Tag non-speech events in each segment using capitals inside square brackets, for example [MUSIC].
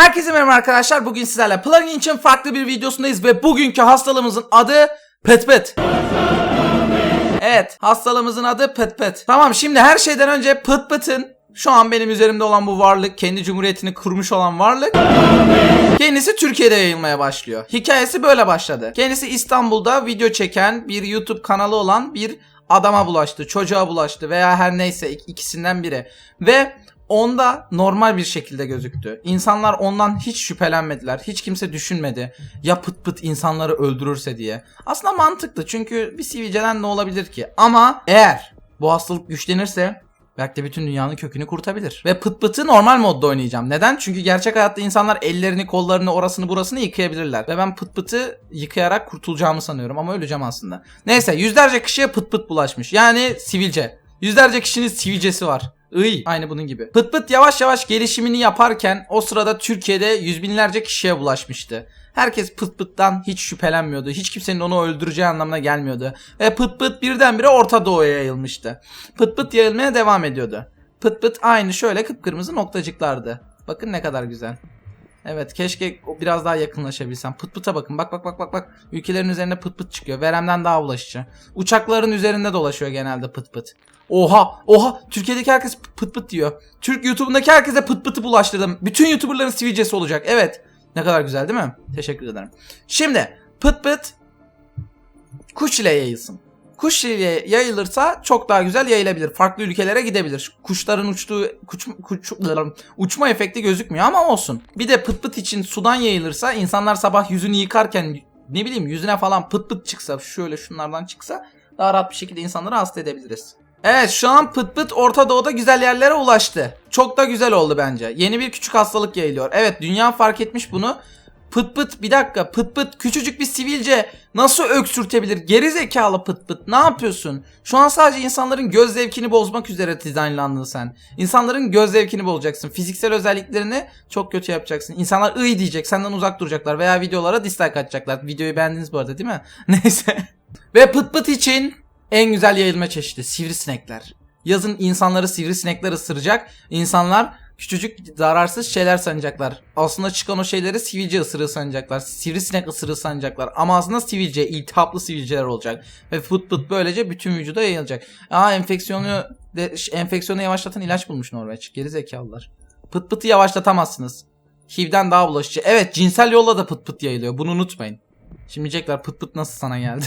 Herkese merhaba arkadaşlar. Bugün sizlerle plugin için farklı bir videosundayız ve bugünkü hastalığımızın adı Pet Pet. Evet, hastalığımızın adı Pet Pet. Tamam, şimdi her şeyden önce Pet Pet'in şu an benim üzerimde olan bu varlık, kendi cumhuriyetini kurmuş olan varlık Kendisi Türkiye'de yayılmaya başlıyor. Hikayesi böyle başladı. Kendisi İstanbul'da video çeken bir YouTube kanalı olan bir adama bulaştı, çocuğa bulaştı veya her neyse ik- ikisinden biri. Ve onda normal bir şekilde gözüktü. İnsanlar ondan hiç şüphelenmediler. Hiç kimse düşünmedi. Ya pıt pıt insanları öldürürse diye. Aslında mantıklı çünkü bir sivilceden ne olabilir ki? Ama eğer bu hastalık güçlenirse belki de bütün dünyanın kökünü kurtabilir. Ve pıt pıtı normal modda oynayacağım. Neden? Çünkü gerçek hayatta insanlar ellerini, kollarını, orasını, burasını yıkayabilirler. Ve ben pıt pıtı yıkayarak kurtulacağımı sanıyorum ama öleceğim aslında. Neyse yüzlerce kişiye pıt pıt bulaşmış. Yani sivilce. Yüzlerce kişinin sivilcesi var. Iy. Aynı bunun gibi. Pıt pıt yavaş yavaş gelişimini yaparken o sırada Türkiye'de yüz binlerce kişiye bulaşmıştı. Herkes pıt pıttan hiç şüphelenmiyordu. Hiç kimsenin onu öldüreceği anlamına gelmiyordu. Ve pıt pıt birdenbire Orta Doğu'ya yayılmıştı. Pıt pıt yayılmaya devam ediyordu. Pıt pıt aynı şöyle kıpkırmızı noktacıklardı. Bakın ne kadar güzel. Evet keşke biraz daha yakınlaşabilsem. Pıt pıta bakın. Bak bak bak bak bak. Ülkelerin üzerinde pıt pıt çıkıyor. Veremden daha bulaşıcı. Uçakların üzerinde dolaşıyor genelde pıt pıt. Oha oha Türkiye'deki herkes pıt pıt diyor. Türk YouTube'undaki herkese pıt pıtı bulaştırdım. Bütün YouTuber'ların sivilcesi olacak. Evet. Ne kadar güzel değil mi? Teşekkür ederim. Şimdi pıt pıt kuş ile yayılsın. Kuş ile yayılırsa çok daha güzel yayılabilir. Farklı ülkelere gidebilir. Kuşların uçtuğu kuş, kuş- uçma efekti gözükmüyor ama olsun. Bir de pıt pıt için sudan yayılırsa insanlar sabah yüzünü yıkarken ne bileyim yüzüne falan pıt pıt çıksa şöyle şunlardan çıksa daha rahat bir şekilde insanları hasta edebiliriz. Evet şu an pıt pıt Orta Doğu'da güzel yerlere ulaştı. Çok da güzel oldu bence. Yeni bir küçük hastalık yayılıyor. Evet dünya fark etmiş bunu. Pıt pıt bir dakika pıt pıt küçücük bir sivilce nasıl öksürtebilir? Geri zekalı pıt pıt ne yapıyorsun? Şu an sadece insanların göz zevkini bozmak üzere dizaynlandın sen. İnsanların göz zevkini bozacaksın. Fiziksel özelliklerini çok kötü yapacaksın. İnsanlar ıy diyecek senden uzak duracaklar veya videolara dislike atacaklar. Videoyu beğendiniz bu arada değil mi? [LAUGHS] Neyse. Ve pıt pıt için en güzel yayılma çeşidi sivrisinekler. Yazın insanları sivrisinekler ısıracak. İnsanlar küçücük zararsız şeyler sanacaklar. Aslında çıkan o şeyleri sivilce ısırığı sanacaklar. Sivrisinek ısırığı sanacaklar. Ama aslında sivilce, iltihaplı sivilceler olacak. Ve pıt pıt böylece bütün vücuda yayılacak. Aa enfeksiyonu de, enfeksiyonu yavaşlatan ilaç bulmuş Norveç. Geri zekalılar. Pıt pıtı yavaşlatamazsınız. HIV'den daha bulaşıcı. Evet cinsel yolla da pıt pıt yayılıyor. Bunu unutmayın. Şimdi diyecekler pıt pıt nasıl sana geldi?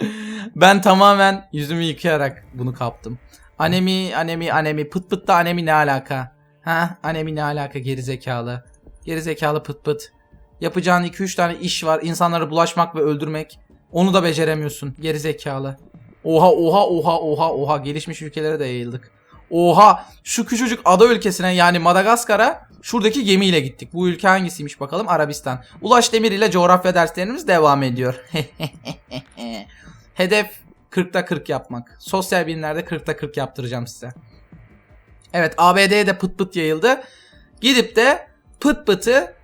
[LAUGHS] ben tamamen yüzümü yıkayarak bunu kaptım. Anemi, anemi, anemi. Pıt pıt da anemi ne alaka? Ha? Anemi ne alaka gerizekalı? Gerizekalı pıt pıt. Yapacağın 2-3 tane iş var. İnsanlara bulaşmak ve öldürmek. Onu da beceremiyorsun. Gerizekalı. Oha oha oha oha oha. Gelişmiş ülkelere de yayıldık. Oha. Şu küçücük ada ülkesine yani Madagaskar'a şuradaki gemiyle gittik. Bu ülke hangisiymiş bakalım? Arabistan. Ulaş Demir ile coğrafya derslerimiz devam ediyor. [LAUGHS] Hedef 40'ta 40 yapmak. Sosyal bilimlerde 40'ta 40 yaptıracağım size. Evet ABD'ye de pıt pıt yayıldı. Gidip de pıt pıtı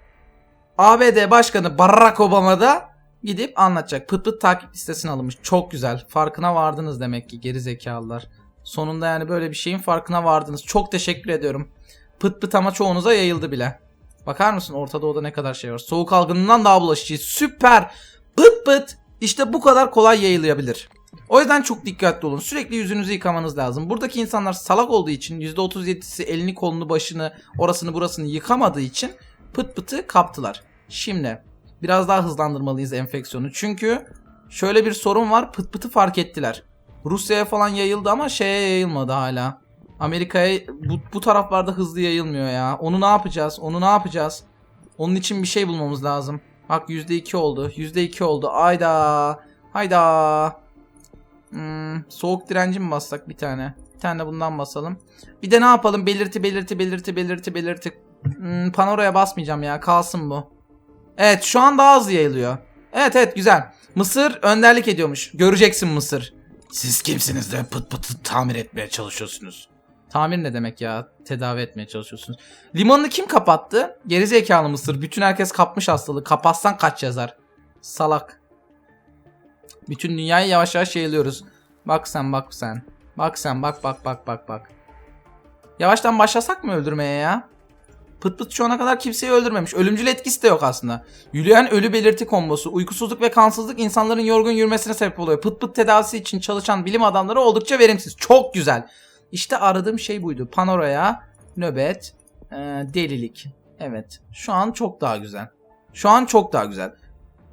ABD Başkanı Barack Obama'da gidip anlatacak. Pıt pıt takip listesine alınmış. Çok güzel. Farkına vardınız demek ki geri zekalılar. Sonunda yani böyle bir şeyin farkına vardınız. Çok teşekkür ediyorum. Pıt pıt ama çoğunuza yayıldı bile. Bakar mısın Orta Doğu'da ne kadar şey var. Soğuk algınından daha bulaşıcı. Süper. Pıt pıt. İşte bu kadar kolay yayılabilir. O yüzden çok dikkatli olun. Sürekli yüzünüzü yıkamanız lazım. Buradaki insanlar salak olduğu için %37'si elini kolunu başını orasını burasını yıkamadığı için pıt pıtı kaptılar. Şimdi biraz daha hızlandırmalıyız enfeksiyonu. Çünkü şöyle bir sorun var. Pıt pıtı fark ettiler. Rusya'ya falan yayıldı ama şeye yayılmadı hala. Amerika'ya bu, bu taraflarda hızlı yayılmıyor ya. Onu ne yapacağız? Onu ne yapacağız? Onun için bir şey bulmamız lazım. Bak %2 oldu. %2 oldu. Ayda. Hayda. Hmm, soğuk direnci mi bassak bir tane? Bir tane de bundan basalım. Bir de ne yapalım? Belirti belirti belirti belirti belirti. Hmm, panoraya basmayacağım ya. Kalsın bu. Evet şu an daha hızlı yayılıyor. Evet evet güzel. Mısır önderlik ediyormuş. Göreceksin Mısır. Siz kimsiniz de pıt pıtı tamir etmeye çalışıyorsunuz? Tamir ne demek ya? Tedavi etmeye çalışıyorsunuz. Limanını kim kapattı? Gerizekalı Mısır. Bütün herkes kapmış hastalığı. Kapatsan kaç yazar? Salak. Bütün dünyayı yavaş yavaş yayılıyoruz. Bak sen bak sen. Bak sen bak bak bak bak bak. Yavaştan başlasak mı öldürmeye ya? Pıt pıt şu ana kadar kimseyi öldürmemiş. Ölümcül etkisi de yok aslında. Yürüyen ölü belirti kombosu, uykusuzluk ve kansızlık insanların yorgun yürümesine sebep oluyor. Pıt pıt tedavisi için çalışan bilim adamları oldukça verimsiz. Çok güzel. İşte aradığım şey buydu. Panoraya, nöbet, ee, delilik. Evet. Şu an çok daha güzel. Şu an çok daha güzel.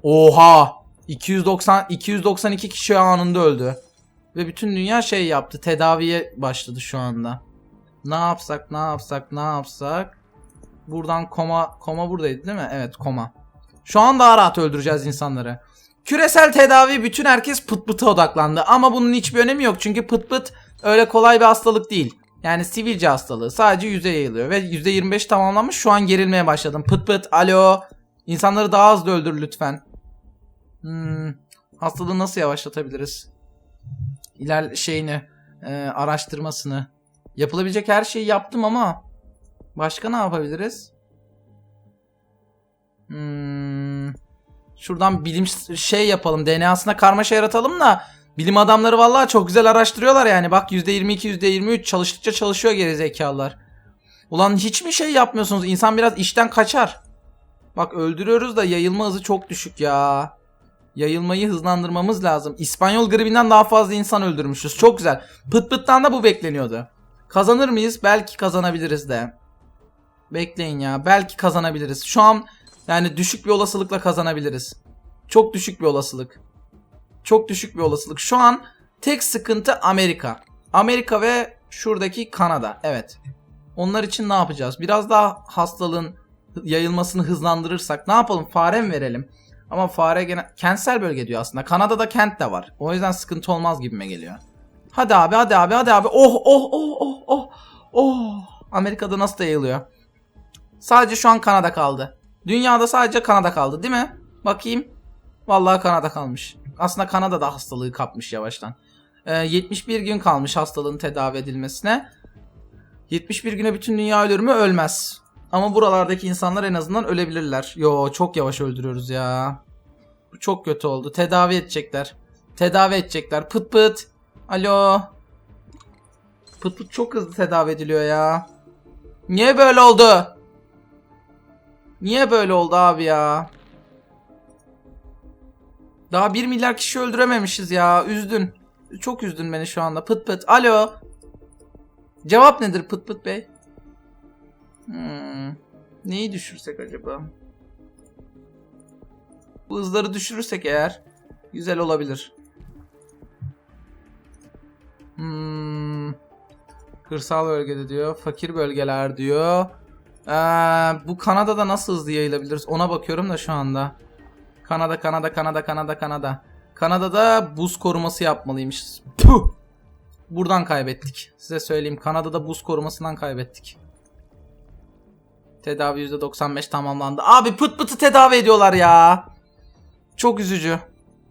Oha! 290 292 kişi anında öldü. Ve bütün dünya şey yaptı. Tedaviye başladı şu anda. Ne yapsak, ne yapsak, ne yapsak? Buradan koma koma buradaydı değil mi? Evet, koma. Şu an daha rahat öldüreceğiz insanları. Küresel tedavi bütün herkes pıt pıta odaklandı ama bunun hiçbir önemi yok çünkü pıt pıt öyle kolay bir hastalık değil. Yani sivilce hastalığı sadece yüze yayılıyor ve %25 tamamlanmış şu an gerilmeye başladım. Pıt pıt alo insanları daha hızlı öldür lütfen. Hmm, hastalığı nasıl yavaşlatabiliriz? İler şeyini e, araştırmasını yapılabilecek her şeyi yaptım ama başka ne yapabiliriz? Hmm, şuradan bilim şey yapalım DNA'sına karmaşa yaratalım da bilim adamları vallahi çok güzel araştırıyorlar yani bak %22 %23 çalıştıkça çalışıyor geri zekalılar. Ulan hiç mi şey yapmıyorsunuz İnsan biraz işten kaçar. Bak öldürüyoruz da yayılma hızı çok düşük ya. Yayılmayı hızlandırmamız lazım. İspanyol gribinden daha fazla insan öldürmüşüz. Çok güzel. Pıt pıttan da bu bekleniyordu. Kazanır mıyız? Belki kazanabiliriz de. Bekleyin ya. Belki kazanabiliriz. Şu an yani düşük bir olasılıkla kazanabiliriz. Çok düşük bir olasılık. Çok düşük bir olasılık. Şu an tek sıkıntı Amerika. Amerika ve şuradaki Kanada. Evet. Onlar için ne yapacağız? Biraz daha hastalığın yayılmasını hızlandırırsak ne yapalım? Fare mi verelim? Ama fare gene kentsel bölge diyor aslında. Kanada'da kent de var. O yüzden sıkıntı olmaz gibime geliyor. Hadi abi hadi abi hadi abi. Oh oh oh oh oh. Oh. Amerika'da nasıl yayılıyor? Sadece şu an Kanada kaldı. Dünyada sadece Kanada kaldı değil mi? Bakayım. Vallahi Kanada kalmış. Aslında Kanada da hastalığı kapmış yavaştan. Ee, 71 gün kalmış hastalığın tedavi edilmesine. 71 güne bütün dünya ölür mü? Ölmez. Ama buralardaki insanlar en azından ölebilirler. Yo çok yavaş öldürüyoruz ya. Bu çok kötü oldu. Tedavi edecekler. Tedavi edecekler. Pıt pıt. Alo. Pıt pıt çok hızlı tedavi ediliyor ya. Niye böyle oldu? Niye böyle oldu abi ya? Daha 1 milyar kişi öldürememişiz ya. Üzdün. Çok üzdün beni şu anda. Pıt pıt. Alo. Cevap nedir Pıt pıt bey? Hmm. Neyi düşürsek acaba? Bu hızları düşürürsek eğer güzel olabilir. Hmm. Kırsal bölgede diyor. Fakir bölgeler diyor. Ee, bu Kanada'da nasıl hızlı yayılabiliriz? Ona bakıyorum da şu anda. Kanada, Kanada, Kanada, Kanada, Kanada. Kanada'da buz koruması yapmalıymışız. Puh! Buradan kaybettik. Size söyleyeyim. Kanada'da buz korumasından kaybettik. Tedavi %95 tamamlandı. Abi pıt pıtı tedavi ediyorlar ya. Çok üzücü.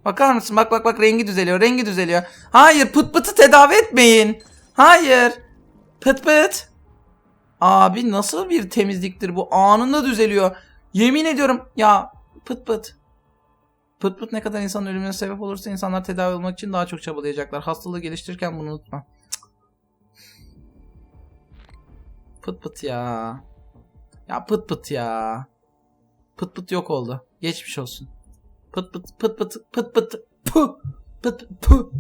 Bakar mısın? Bak bak bak rengi düzeliyor. Rengi düzeliyor. Hayır pıt pıtı tedavi etmeyin. Hayır. Pıt pıt. Abi nasıl bir temizliktir bu? Anında düzeliyor. Yemin ediyorum ya pıt pıt. Pıt pıt ne kadar insanın ölümüne sebep olursa insanlar tedavi olmak için daha çok çabalayacaklar. Hastalığı geliştirirken bunu unutma. Pıt pıt ya. Ya pıt pıt ya. Pıt pıt yok oldu. Geçmiş olsun. Pıt pıt pıt pıt pıt pıt pu pıt pu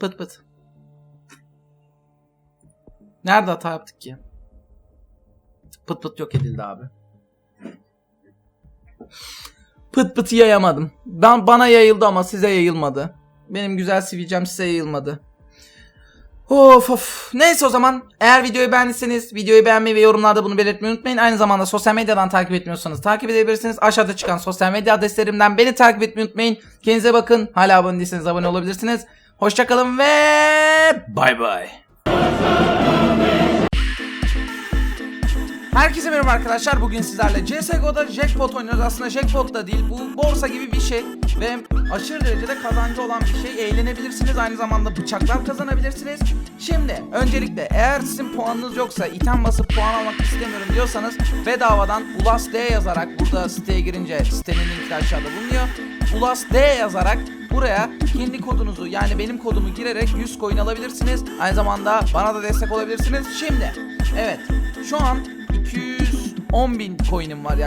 pıt pıt. Nerede hata yaptık ki? Pıt pıt yok edildi abi. Pıt pıtı yayamadım. Ben bana yayıldı ama size yayılmadı. Benim güzel sivilcem size yayılmadı. Of of. Neyse o zaman eğer videoyu beğendiyseniz videoyu beğenmeyi ve yorumlarda bunu belirtmeyi unutmayın. Aynı zamanda sosyal medyadan takip etmiyorsanız takip edebilirsiniz. Aşağıda çıkan sosyal medya adreslerimden beni takip etmeyi unutmayın. Kendinize bakın. Hala abone değilseniz abone olabilirsiniz. Hoşçakalın ve bay bay. Herkese merhaba arkadaşlar. Bugün sizlerle CSGO'da jackpot oynuyoruz. Aslında jackpot da değil. Bu borsa gibi bir şey. Ve aşırı derecede kazancı olan bir şey. Eğlenebilirsiniz. Aynı zamanda bıçaklar kazanabilirsiniz. Şimdi öncelikle eğer sizin puanınız yoksa item basıp puan almak istemiyorum diyorsanız bedavadan Ulas D yazarak burada siteye girince sitenin linki aşağıda bulunuyor. Ulas D yazarak buraya kendi kodunuzu yani benim kodumu girerek 100 coin alabilirsiniz. Aynı zamanda bana da destek olabilirsiniz. Şimdi evet şu an 200 10.000 coin'im var yaklaşık.